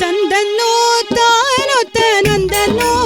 ತಂದನ್ನು ತಾನು ತನಂದನು